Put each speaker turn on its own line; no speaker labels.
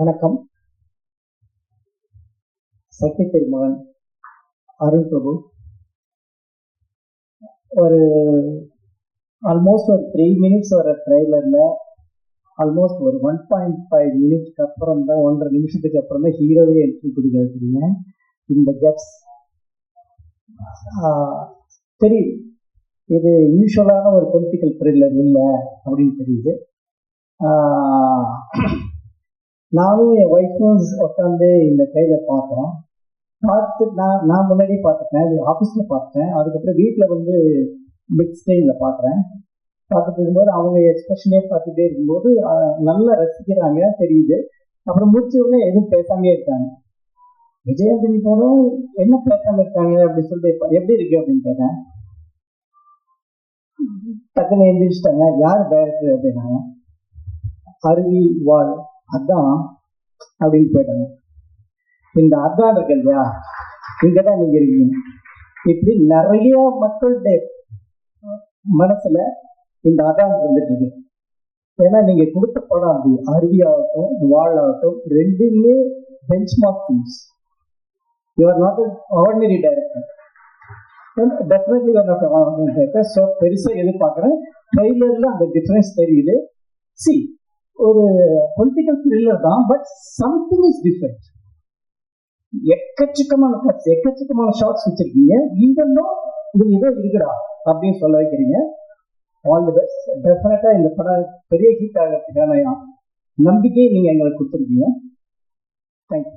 வணக்கம். சக்தி திருமகன் அருண் பிரபு. ஒரு ஆல்மோஸ்ட் ஒரு த்ரீ மினிட்ஸ் வர ட்ரெய்லரில் ஆல்மோஸ்ட் ஒரு ஒன் பாயிண்ட் ஃபைவ் மினிட்ஸ்க்கு அப்புறம் தான் ஒன்றரை நிமிஷத்துக்கு அப்புறம் தான் ஹீரோவே என்ட்ரி கொடுக்குறீங்க. இந்த கட்ஸ் தெரியுது இது யூஸ்வலான ஒரு பொலிட்டிக்கல் த்ரில்லர் இல்லை அப்படின்னு தெரியுது. நானும் என் ஒய்ஃபும் உட்காந்து இந்த ட்ரெயிலர் பார்த்தோம். பார்த்து நான் நான் முன்னாடியே பார்த்துட்டேன் அது ஆஃபீஸில் பார்த்தேன் அதுக்கப்புறம் வீட்டில் வந்து பிக் ஸ்க்ரீனில் பார்க்குறேன். பார்த்துட்டு இருக்கும்போது அவங்க எக்ஸ்பிரஷனே பார்த்துட்டே இருக்கும்போது நல்லா ரசிக்கிறாங்க தெரியுது. அப்புறம் முடிச்ச உடனே எதுவும் பேசாமே இருக்காங்க. விஜயாண்டனி போதும் என்ன பேசாம இருக்காங்க? அப்படின்னு சொல்லிட்டு எப்படி இருக்கு? அப்படின்னு கேட்டேன். டக்குன்னு எழுந்திரிச்சிட்டாங்க. யார் டைரக்டர் அப்படின்னாங்க. அருவி வாழ். அதான் அப்படின்னு போயிட்டாங்க. இந்த அர்த்தம் இருக்கு இல்லையா? இங்கதான் நீங்க இருக்கீங்க. இப்படி நிறைய மக்களுடைய மனசுல இந்த அதான் வந்துட்டு இருக்கு. ஏன்னா நீங்க கொடுத்த படம் அப்படி அருவியாகட்டும் வாழாகட்டும் ரெண்டுமே bench mark things you're not ordinary director definitely you're not ordinary director so பெருசாக எதிர்பார்க்குறேன். ட்ரெய்லரில் அந்த டிஃப்ரென்ஸ் தெரியுது. சி ஒரு பொலிட்டிக்கல் த்ரில்லர் தான் பட் சம்திங் இஸ் டிஃப்ரெண்ட் எக்கச்சக்கமான கட்ஸ் எக்கச்சக்கமான ஷார்ட்ஸ் வச்சிருக்கீங்க. ஈவனும் இது ஏதோ இருக்குடா அப்படின்னு சொல்ல வைக்கிறீங்க. ஆல் தி பெஸ்ட் டெஃபினட்டா இந்த படம் பெரிய ஹீட் ஆகிறதுக்கான நம்பிக்கையை நீங்க எங்களுக்கு கொடுத்துருக்கீங்க. தேங்க்யூ